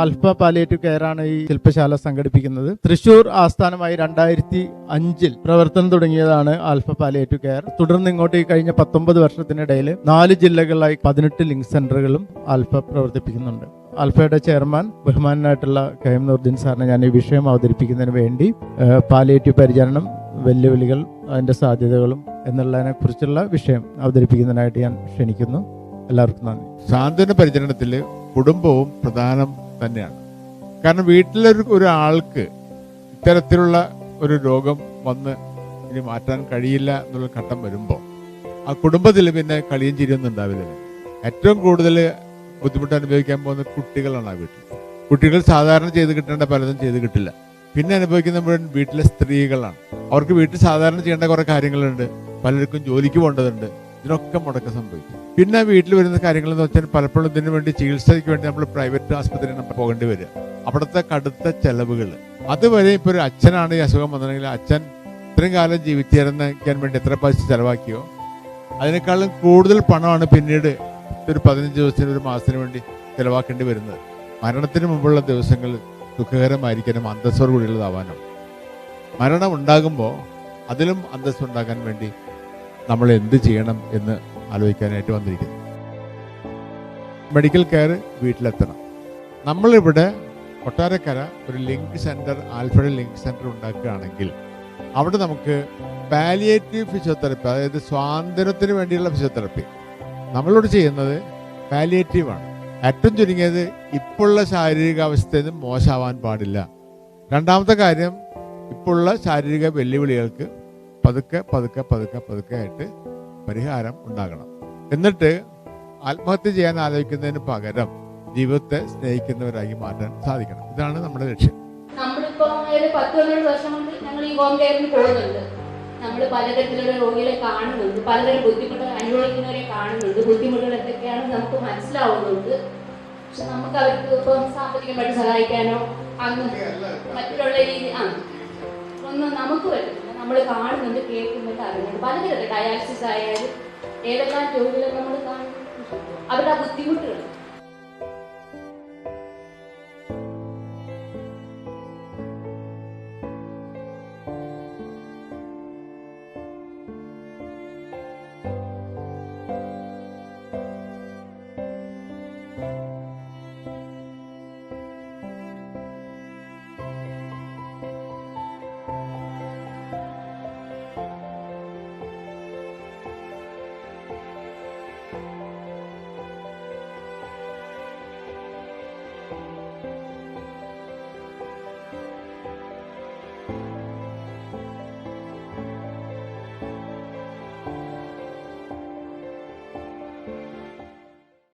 Alpha palliative care ആണ് ഈ ശില്പശാല സംഘടിപ്പിക്കുന്നത്. തൃശൂർ ആസ്ഥാനമായി രണ്ടായിരത്തി അഞ്ചിൽ പ്രവർത്തനം തുടങ്ങിയതാണ് ആൽഫ പാലിയേറ്റീവ് കെയർ. തുടർന്ന് ഇങ്ങോട്ട് ഈ കഴിഞ്ഞ പത്തൊമ്പത് വർഷത്തിനിടയിൽ നാല് ജില്ലകളിലായി പതിനെട്ട് ലിങ്ക് സെന്ററുകളും ആൽഫ പ്രവർത്തിപ്പിക്കുന്നുണ്ട്. ആൽഫയുടെ ചെയർമാൻ ബഹുമാനായിട്ടുള്ള കെ എം നൂർദ്ദീൻ സാറിനെ ഞാൻ ഈ വിഷയം അവതരിപ്പിക്കുന്നതിന് വേണ്ടി പാലിയേറ്റീവ് പരിചരണം വെല്ലുവിളികൾ അതിന്റെ സാധ്യതകളും എന്നുള്ളതിനെ കുറിച്ചുള്ള വിഷയം അവതരിപ്പിക്കുന്നതിനായിട്ട് ഞാൻ ക്ഷണിക്കുന്നു. എല്ലാവർക്കും നന്ദി. സാന്ത്വന പരിചരണത്തിൽ കുടുംബവും പ്രധാനം തന്നെയാണ്. കാരണം വീട്ടിലൊരു ഒരാൾക്ക് ഇത്തരത്തിലുള്ള ഒരു രോഗം വന്ന് ഇനി മാറ്റാൻ കഴിയില്ല എന്നുള്ള ഘട്ടം വരുമ്പോൾ ആ കുടുംബത്തിൽ പിന്നെ കളിയും ചിരിയൊന്നും ഉണ്ടാവില്ല ഏറ്റവും കൂടുതൽ ബുദ്ധിമുട്ട് അനുഭവിക്കാൻ പോകുന്ന കുട്ടികളാണ് ആ വീട്ടിൽ. കുട്ടികൾ സാധാരണ ചെയ്ത് കിട്ടേണ്ട പലതും ചെയ്ത് കിട്ടില്ല. പിന്നെ അനുഭവിക്കുന്ന മുഴുവൻ വീട്ടിലെ സ്ത്രീകളാണ്. അവർക്ക് വീട്ടിൽ സാധാരണ ചെയ്യേണ്ട കുറേ കാര്യങ്ങളുണ്ട്. പലർക്കും ജോലിക്ക് പോകേണ്ടതുണ്ട്. ഇതിനൊക്കെ മുടക്കം സംഭവിക്കും. പിന്നെ വീട്ടിൽ വരുന്ന കാര്യങ്ങൾ എന്ന് വെച്ചാൽ പലപ്പോഴും ഇതിനു വേണ്ടി ചികിത്സയ്ക്ക് വേണ്ടി നമ്മൾ പ്രൈവറ്റ് ആസ്പത്രിയിൽ നമ്മൾ പോകേണ്ടി വരിക. അവിടുത്തെ കടുത്ത ചെലവുകൾ അതുവരെ ഇപ്പൊ ഒരു അച്ഛനാണ് ഈ അസുഖം വന്നിട്ടുണ്ടെങ്കിൽ അച്ഛൻ ഇത്രയും കാലം ജീവിച്ചിരുന്നിക്കാൻ വേണ്ടി എത്ര പൈസ ചെലവാക്കിയോ? അതിനേക്കാളും കൂടുതൽ പണമാണ് പിന്നീട് ഒരു പതിനഞ്ച് ദിവസത്തിന് ഒരു മാസത്തിന് വേണ്ടി ചെലവാക്കേണ്ടി വരുന്നത്. മരണത്തിന് മുമ്പുള്ള ദിവസങ്ങൾ അന്തസ്സോട് കൂടിയുള്ളതാവാനും മരണം ഉണ്ടാകുമ്പോൾ അതിലും അന്തസ്സുണ്ടാക്കാൻ വേണ്ടി നമ്മൾ എന്ത് ചെയ്യണം എന്ന് ആലോചിക്കാനായിട്ട് വന്നിരിക്കുന്നു. മെഡിക്കൽ കെയർ വീട്ടിലെത്തണം. നമ്മളിവിടെ കൊട്ടാരക്കര ഒരു link centre Alfred link centre ഉണ്ടാക്കുകയാണെങ്കിൽ അവിടെ നമുക്ക് പാലിയേറ്റീവ് ഫിസിയോതെറപ്പി അതായത് സ്വാതന്ത്ര്യത്തിന് വേണ്ടിയുള്ള ഫിസിയോതെറപ്പി നമ്മളോട് ചെയ്യുന്നത് പാലിയേറ്റീവ് ആണ്. ഏറ്റവും ചുരുങ്ങിയത് ഇപ്പോഴുള്ള ശാരീരികാവസ്ഥയിൽ നിന്ന് മോശമാവാൻ പാടില്ല. രണ്ടാമത്തെ കാര്യം ഇപ്പോഴുള്ള ശാരീരിക വെല്ലുവിളികൾക്ക് പതുക്കെ പതുക്കെ പതുക്കെ പതുക്കെ ആയിട്ട് പരിഹാരം ഉണ്ടാകണം. എന്നിട്ട് ആത്മഹത്യ ചെയ്യാൻ ആലോചിക്കുന്നതിന് പകരം ജീവിതത്തെ സ്നേഹിക്കുന്നവരായി മാറ്റാൻ സാധിക്കണം. ഇതാണ് നമ്മുടെ ലക്ഷ്യം. നമ്മളിപ്പോ പത്ത് പന്ത്രണ്ട് വർഷം കൊണ്ട് ഞങ്ങൾ ഈ ഹോം കെയറിന് പോകുന്നുണ്ട്. നമ്മൾ പലതരത്തിലുള്ള രോഗികളെ കാണുന്നുണ്ട്. പലതരം ബുദ്ധിമുട്ടുകൾ അനുഭവിക്കുന്നവരെ കാണുന്നുണ്ട്. ബുദ്ധിമുട്ടുകൾ എന്തൊക്കെയാണ് നമുക്ക് മനസ്സിലാവുന്നുണ്ട്. പക്ഷെ നമുക്ക് അവർക്ക് ഇപ്പം സാമ്പത്തികമായിട്ട് സഹായിക്കാനോ അങ്ങ് മറ്റുള്ള രീതി ആ ഒന്നും നമുക്ക് പറ്റുന്നില്ല നമ്മൾ കാണുന്നുണ്ട് കേൾക്കുന്നുണ്ട് അറിയുന്നുണ്ട്. പലതരത്തിൽ ഡയാലിസിസ് ആയാലും ഏതെല്ലാം രോഗികളെ നമ്മൾ കാണുന്നു അവരുടെ ബുദ്ധിമുട്ടുകൾ